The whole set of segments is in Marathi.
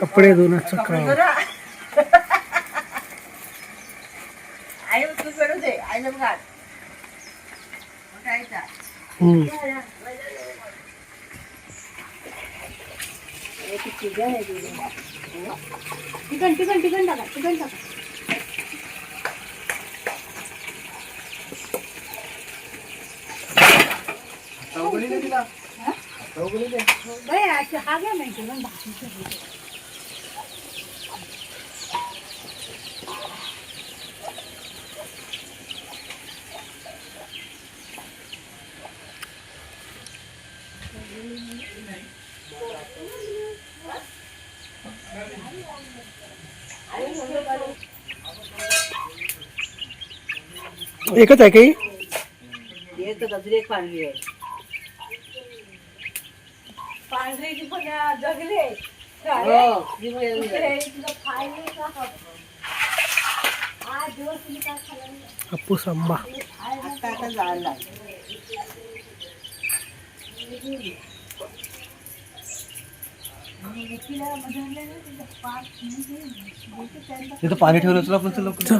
कपडे धुण्याचं काम आई तू करू दे. आईला घाल उठायचा. हम्म. चिकन चिकन चिकन टाका चिकन टाका. आज एकच आहे काही एक तर गजरी एक पांढरी आहे पांढरीची पण जगले हो, ही बघ, ही बघ. तुला खायला का? आज दिवस तुम्ही काय खाल्लं नाही? हापूस आंबा बोलते त्यांना. तिथं पाणी ठेवलं तुला पण चल लवकर.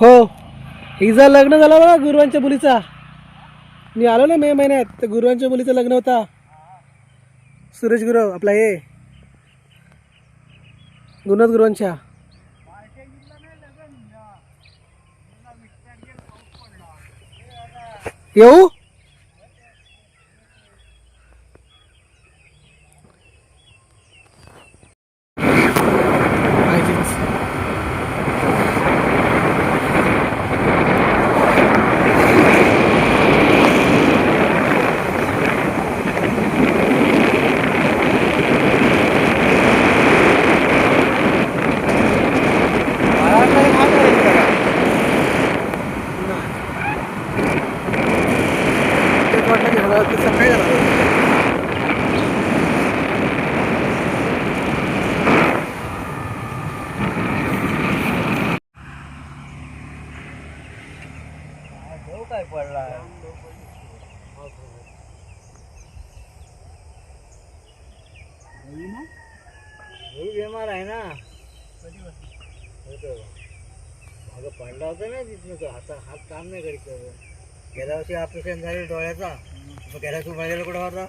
हो. हिचा लग्न झाला बघा गुरुवांच्या मुलीचा. मी आलो ना मे महिन्यात तर गुरुवांच्या मुलीचं लग्न होता. सुरेश गुरव आपला हे गुरुनाथ गुरुवांच्या येऊ पाहिजेच. एक वाटलं की मला वाटतं सकाळी झालं. काय पडला बेमार आहे ना? अगं पडला होता ना तिथनं तो. हाता हात काम नाही करीत. गेल्या वर्षी ऑपरेशन झाले डोळ्याचा. गेल्या वर्षी माझ्याला कुठं होता?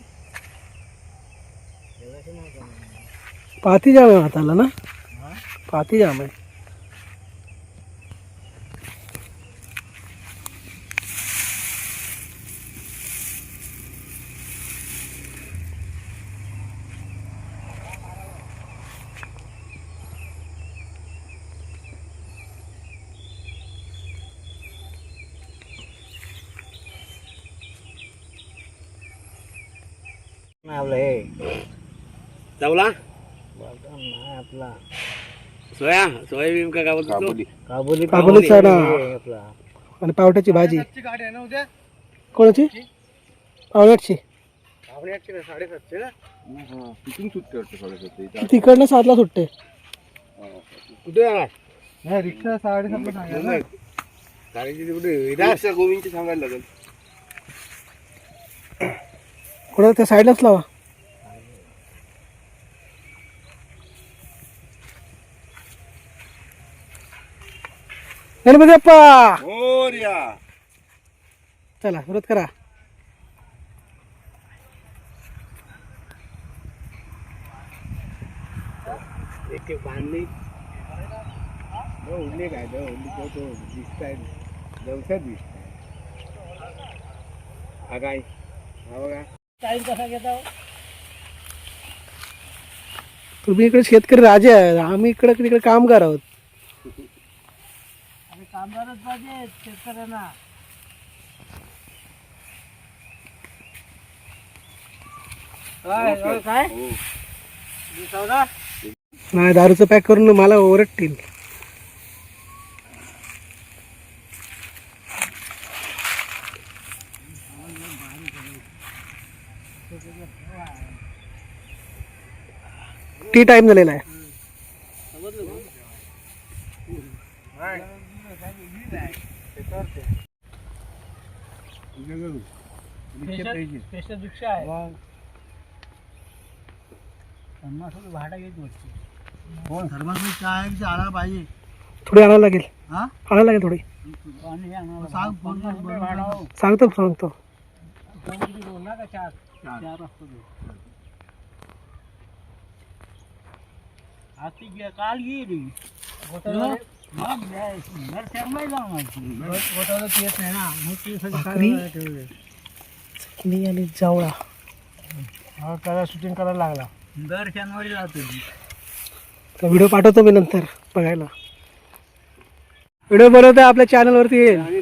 गेल्या वर्षी नव्हता. पाती जाम आहे हाताला ना? हा? पाती जाम आहे नाही आपलं हे चावला आपला. सोया सोयाबीन का काय बोलतो काबुली. काबुलीचा ना. हे आपला. आणि पावट्याची भाजी. कोणाची? पावण्याची साडेसातशे ना? तिथून सुट्टी वाटतं साडेसात तिकडनं सातला सुटते. कुठे जाणार रिक्षा गाडीची रिक्षा गोविंदची सांगायला लागेल. कुठं त्या साईडलाच लावा. गणपती बाप्पा मोर्या चला व्रत करा. एक एक बांधली उडले काय? तो उडली तो तो दिसताय. जवसात दिसताय. हा काय? हा बघा. टाईम कसा घेता तुम्ही इकडे शेतकरी राजे आहे. आम्ही इकडे तिकडे कामगार आहोत. कामगारच पाहिजे शेतकऱ्यांना. काय हो. नाही दारूचं पॅक करून मला ओरडतील. टी टाइम झालेला आहे. स्पेशल रिक्षा आहे. पन्नास रुपये भाडा घेत वरती. थर्मास चहा आला पाहिजे. थोडी आणायला लागेल. हा? आणायला लागेल थोडी. सांग फोन कर भाडा. हो सांगतो सांगतो. बोलला का चार? चार. असतो गे काल गेली आणि जावळा. त्याला शूटिंग करायला लागला. दर शनिवारी जातो तर व्हिडिओ पाठवतो मी नंतर बघायला. व्हिडिओ बनवता आपल्या चॅनलवरती येईल. आणि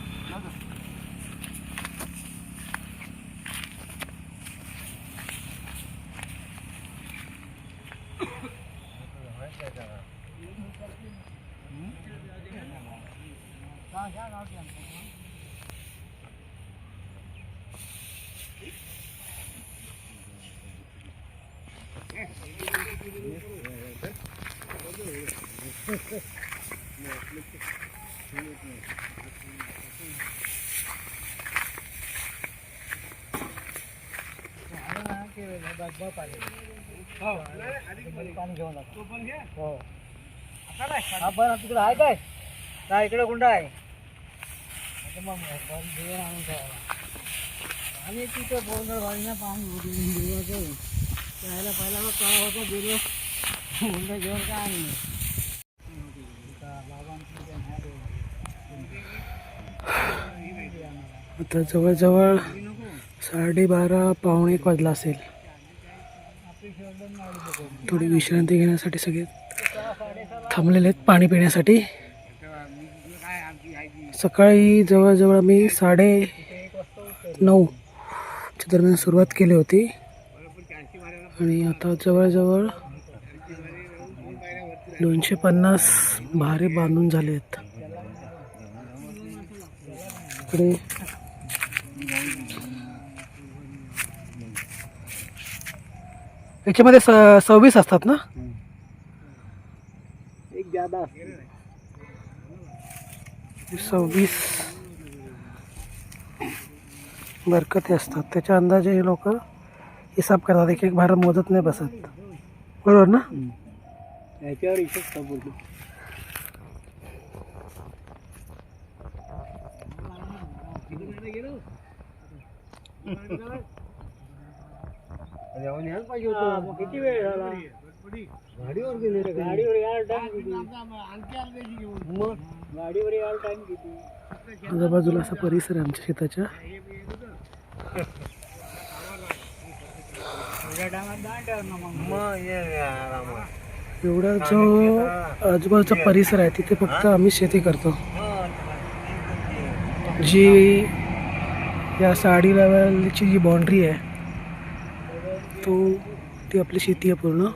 लवकऱ्या हो हो हा बरं तिकडे आहे काय काय इकडे कुंड आहे मग आणि तिथं बोंदळ वाढीनं पाणी उडून देवाचं त्याला पहिला मग काय होतं गेलो बोंदळ जेवण काय नाही आता जवळजवळ साडेबारा पावणे एक वाजला असेल. थोडी विश्रांती घेण्यासाठी सगळे थांबलेले आहेत पाणी पिण्यासाठी. सकाळी जवळजवळ मी साडे नऊच्या दरम्यान सुरुवात केली होती. आणि आता जवळजवळ दोनशे पन्नास भारे बांधून झाले आहेत इकडे याच्यामध्ये स सव्वीस असतात ना? एक जादा सव्वीस. बरकती असतात. त्याच्या अंदाजे हे लोक हिसाब करतात. एक एक भार मोजत नाही बसत. बरोबर ना? याच्यावर किती वेळ झाला? गाडीवर गेले रे गाडीवर यायला टाइम किती? मग? गाडीवर यायला टाइम किती? आजूबाजूला असा परिसर आहे आमच्या शेताच्या. मग ये आरामात. एवढा जो आजूबाजूचा परिसर आहे तिथे फक्त आम्ही शेती करतो. जी या साडी लेवलची जी बाउंड्री आहे तो ती आपली शेती आहे पूर्ण.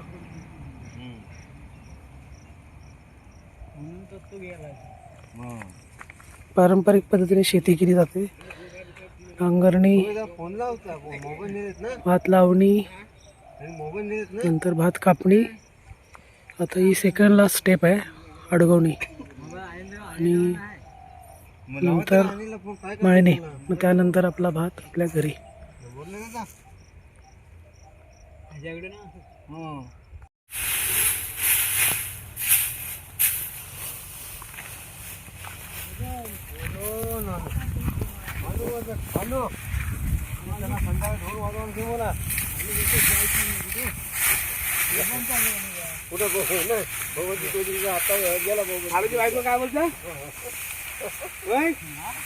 पारंपरिक पद्धतीने शेती केली जाते. नांगरणी भात लावणी नंतर भात कापणी. आता ही सेकंड लास्ट स्टेप आहे अडगवणी. आणि नंतर मळणी. मग त्यानंतर आपला भात आपल्या घरी. बोलले ना त्याच्याकडे ना हो बायको काय बोलता होय?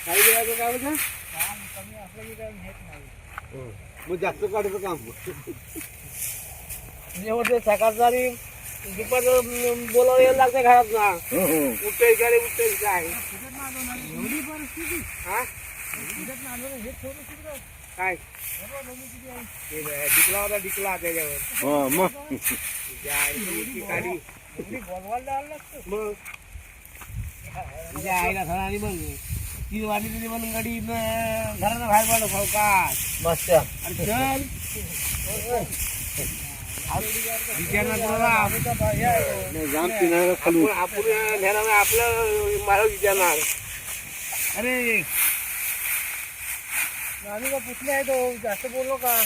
काही वेळाचं काय म्हणता? काम कमी असलं की काही नेत नाही मग जास्त काढायचं काम म्हणजे होते सकाळचं आणि दुपारचं बोलावं यायला लागतं घरात ना. उठते काय उठते काय? एवढी परिस्थिती. हा? हे काय? ते डिकला होता डिकला त्याच्यावर. मग. लागतं. मग? तुझ्या आईला सणा आणि मग? तीन वाजली तरी म्हणून गाडी घरानं बाहेर पडलं फौकात मस्त. अरे चल. आपलं मला विचारणार अरे. आम्ही का पुतले आहे तो? जास्त बोललो का?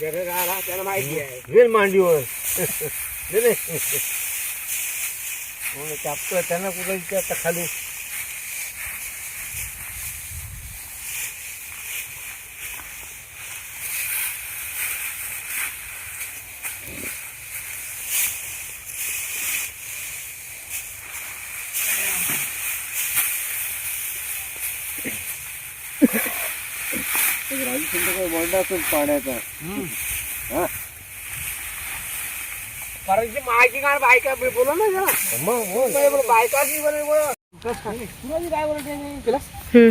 त्याला माहिती आहे. वेल मांडीवर. कापतो त्यांना कुठं विचारता खाली. पाण्याचा. कारण की माहिती काय बायका बोला ना जरा. नाही बोला, बायका की बोला, बोला. कुणाची काय बोलत नाही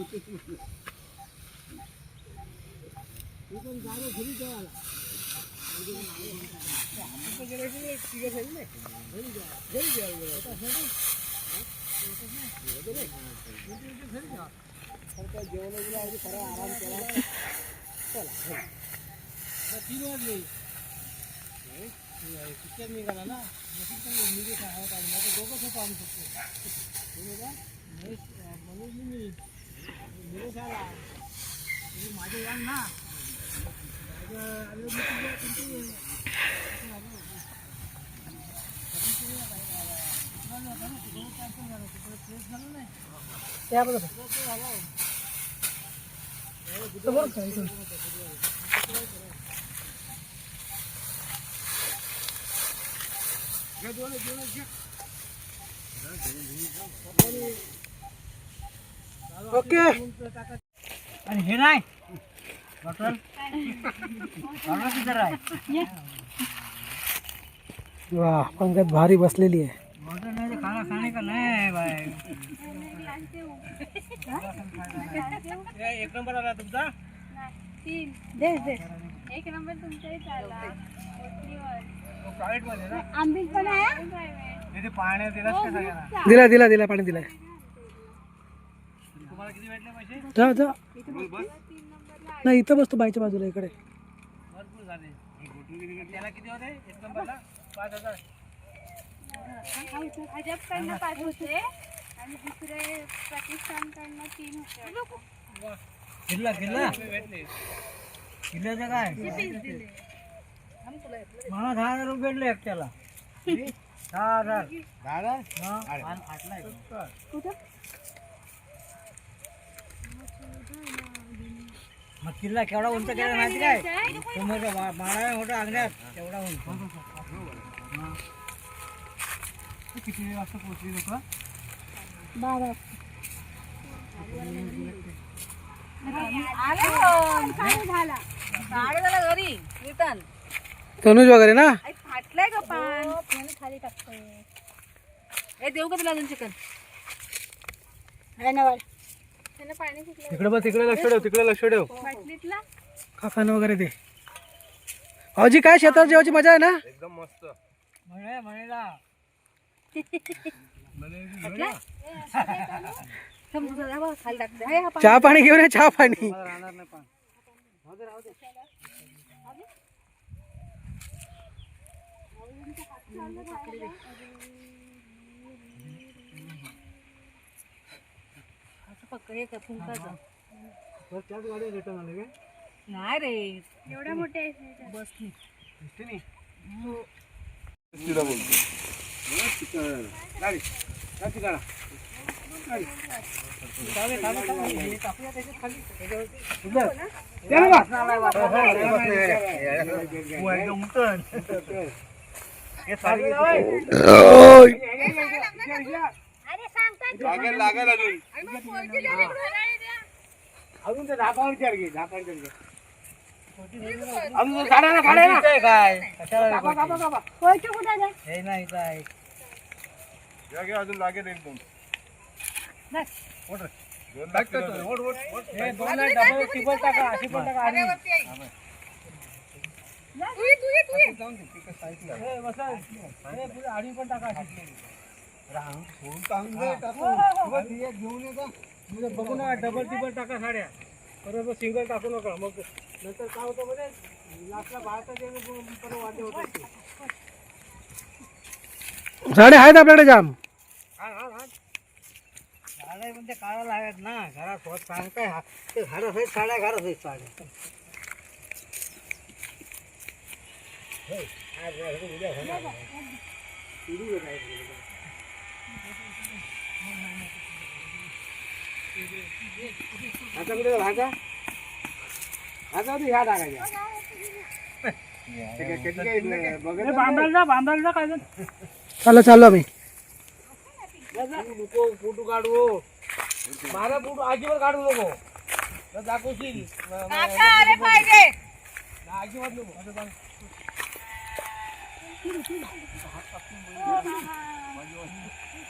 सांगू आपण ना. मामा मोठं चॅप्टर आहे हा मोठा लई छान आहे हा, हे माहिती आहे माहिती आहे सगळी. मावळची वाडी माहितीच नाही आहे. चांगलं वाटतंय वाटते. पूर्ण करायची हा होते किती पण मिनिटाची पिक्चर निघाला ना दोघं खूप आणू शकतो म्हणून मी निलेश आला तुम्ही माझे ओके। आणि हे नाही. बॉटल. बॉटल किती आहे? वा पंगत भारी बसलेली आहे. बॉटल नाही खाना खाणे का नाही आहे बाय एक नंबर आला तुमचा? तीन. दे दे. एक नंबर चालला ओटलीवर प्रायव्हेट मध्ये ना. आंबील पण आहे. दिला दिला दिला पाणी दिलाय. जा जा. नाही इथं बसतो बाईच्या बाजूला इकडे. भरपूर झाले त्याला किती होते एक नंबरला पाच हजार अजबकडनं पाच होते आणि दुसरे पाकिस्तानकडनं तीन होते किल्ला किल्ला किल्ल्याचं काय मला दहा हजार? रुपये भेटले एकट्याला दहा हजार? कुठं? मग किल्ला केवढा उंच केला माहिती काय? समोरच्या मा- माळाव्या मोठ्या अंगण्यात तेवढा उंच. किती वाजता पोहोचली लोक? बाबा आलो. साडे दहाला साडे झाला घरी. रिटर्न. तनुज वगैरे ना? फाटलाय का पान. याने खाली टाकतोय. हे देऊ का तुला अजून चिकन? सुटलं तिकडे बस तिकडे लक्ष ठेव तिकडे लक्ष ठेव काफान वगैरे दे भाऊजी काय शेतावर जेवायची मजा आहे ना हा पान. चहा पाणी घेऊन चहा पाणी पण हे का फुंकाचं बस त्याच गाडी रिटर्न आले काय नाही रे एवढ्या मोठ्या बस नाही तिला बोलतो गाडी गाडी काढा लागेल लागेल अजून. अजून ते झापावर विचार घे विचार घे. अजून तो गाड्या ना काय? कशाला रे कुठे आहे? हे नाही घ्या, घ्या, अजून लागेल एक दोन दोन लागतील अजून. हे दोन नाही, डबल टिबल टाका अशी पण टाका आणि हे बसा. हे पुढे आडवी पण टाका अशी. घेऊन ये म्हणजे बघू ना डबल टिबल टाका साड्या परत सिंगल टाकू नका मग नंतर काय होतं म्हणजे लास्टला बाहेरचा वाटे होत झाडे आहेत आपल्याकडे जाम झाडे म्हणजे काळाला आहेत ना घरात स्वत सांगताय हा ते घरात आहेत साड्या घरात आहेत साड्या होय. उद्या होणार नाही. पिढी आहे काय. आता कुठे भाजा भाजा होती ह्या टाकायच्या ते हे बांधायला जा बांधायला जा काय झालं? चाललो चाललो आम्ही तू नको फोटो काढू. माझा फोटो अजिबात काढू नको. तर दाखवशील पाहिजे. अजिबात नको.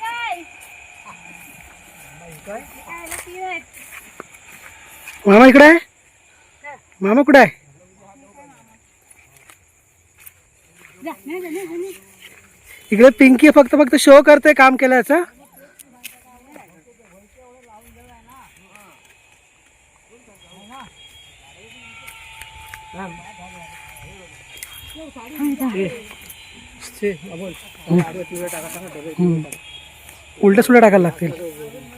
काय? मामा इकडे आहे? मामा कुठे आहे. इकडे पिंकी फक्त फक्त शो करते काम केल्याचं. उलट सुद्धा टाकायला लागतील.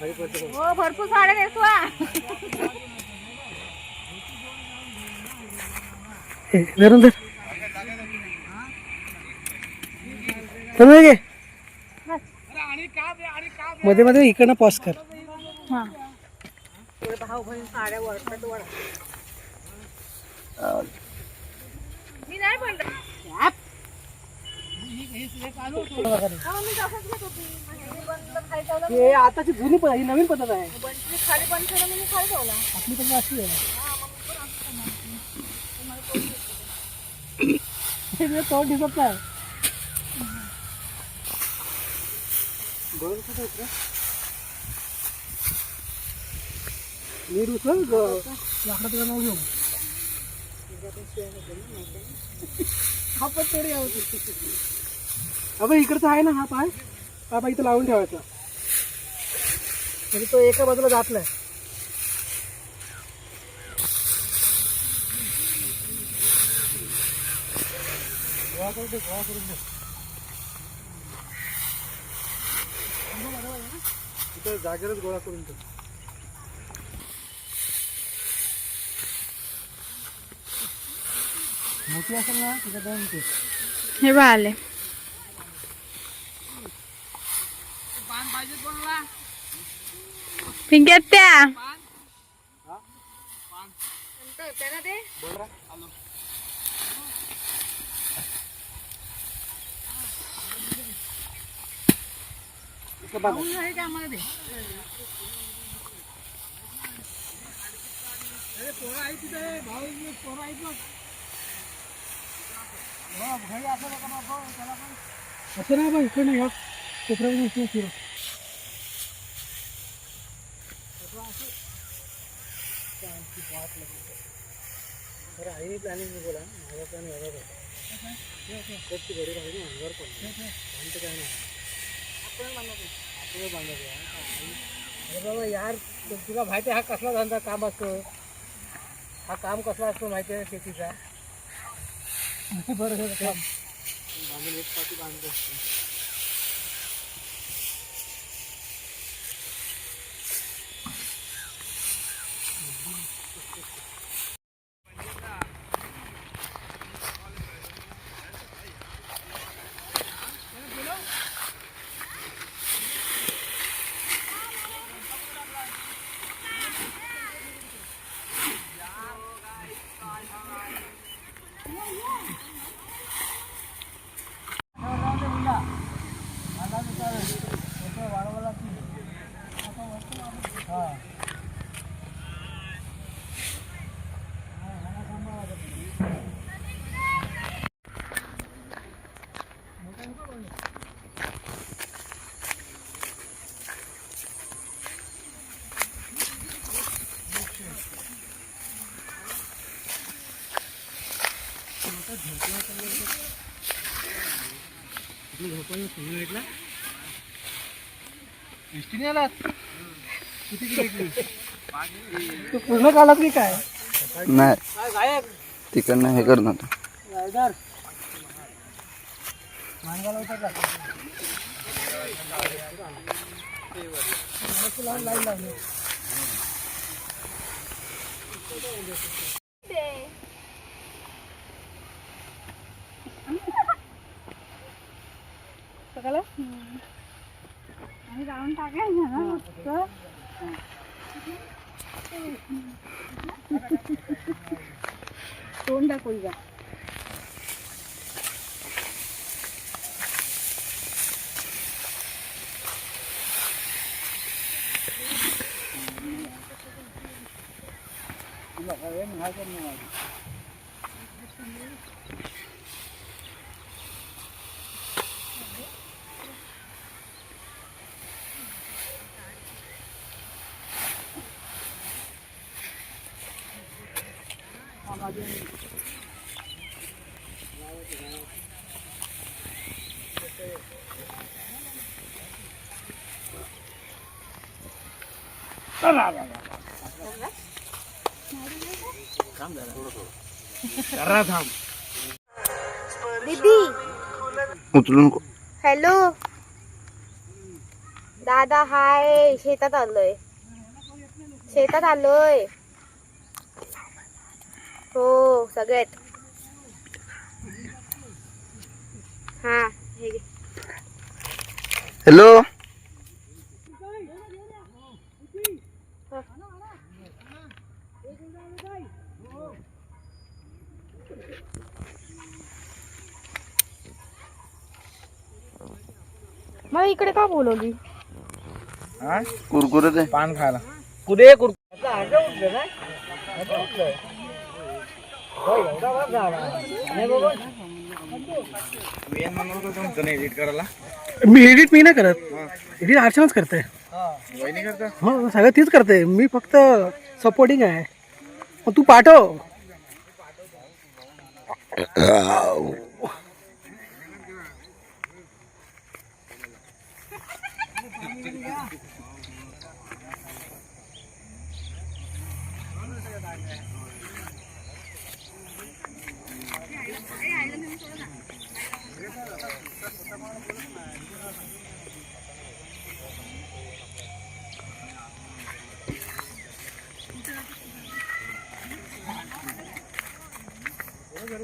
हो भरपूर साड्या नेसवा. धरून धर. धरून घे मध्ये मध्ये इकडनं पॉज कर. मी नाही हे आताची जुनी पण ही नवीन पद्धत आहे. खाली खाली ठेवला आपली पद्धत अशी आहे. हे तोंड दिसत नाही. नीट उचल ग- लाकडाचं नाव घेऊ हा पण थोडी अबे इकडचा आहे ना हा पाय. हा पाय इथं लावून ठेवायचा. म्हणजे तो एका बाजूला जात नाही. गोळा करून दे गोळा करून दे इथं जागेवरच गोळा करून दे मोठी असेल ना तिथं दोन ते हे बा आले. पिंक्यात त्या असं नाही बा इकडे नाही कोपऱ्यामध्ये अरे आईने प्लॅनिंग बोला. माझा प्लॅन वेगळा होता. खूपची गरीब आहे ना अंगावर पडली. आमचं काय नाही. आपल्याला बांधायचं अरे बाबा यार तुला माहिती आहे हा कसला धंदा काम असतो? हा काम कसला असतो माहिती आहे शेतीचा? बरं काम बांधून एक पाठी बांधतो तू पूर्ण काढलात की काय? नाही. तिकडनं हे करणार रायडर मानगाला होता का लावून लाईन लावली. आणि जाऊन टाकायचं ना मस्त तोंड दाखवू का दीदी उचलून को- हॅलो दादा हाय शेतात आलोय शेतात आलोय सगळ्यात. हा हे घे. हॅलो? मला इकडे का बोलवली? कुरकुरे दे पान खायला. कुर करायला मी एडिट मी नाही करत. एडिट अर्चनाच करते. हो सगळं तीच करते. मी फक्त सपोर्टिंग आहे. मग तू पाठव.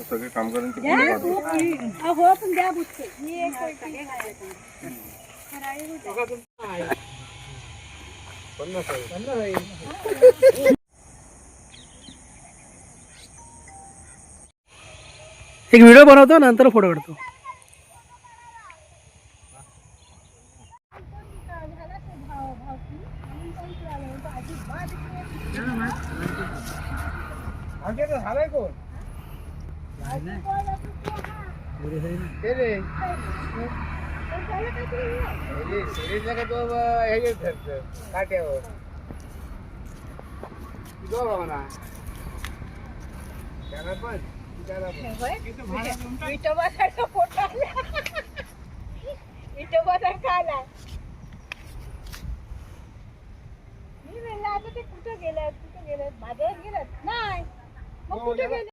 सगळे कामगारांचे द्या पण द्या मी एक एक व्हिडिओ बनवतो नंतर फोटो काढतो झाला तो भाव भावकी म्हणून पण तुला तो अजिबात इकडे आमच्या इथं झालाय कोण बोला तू तो हा. ते रे पण त्याला काहीतरी हे. सिरीजला का तो हे येत काट्यावर जो बाबा त्याला पण त्याला पण विठोबासारखा फोटो आला. विठोबासारखा आलाय. मी म्हणलं आता ते कुठं गेलं कुठं गेलं माझ्यावर गेलं नाही मग कुठे गेलं